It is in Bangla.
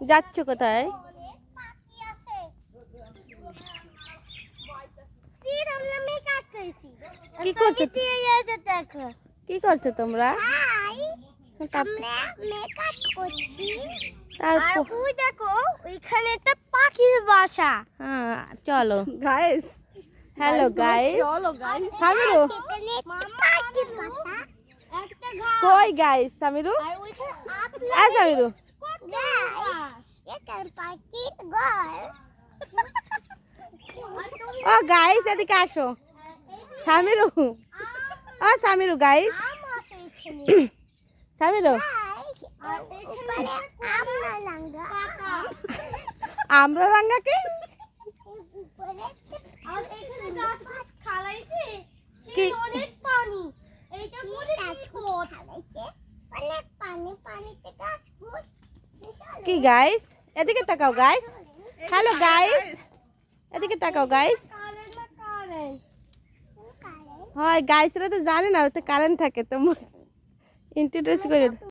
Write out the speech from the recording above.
যাচ্ছ কোথায়? কি করছ কি করছ তোমরা? পাখির বাসা। হ্যাঁ চলো। গাইস হ্যালো গাইস চলো গাইস কই গাইস সামিরু? এই সামিরু। ও গাইস এদিকে আসো। সামিরু। ও সামিরু গাইস সামিরু। আমরা লাঙ্গা আমরা কি গাইস এদিকে তাকাও গাইস হ্যালো গাইস এদিকে তাকাও গাইস হয় গাইসরা তো জানে না ওতে কারেন্ট থাকে তো ইন্ট্রোডিউস করে।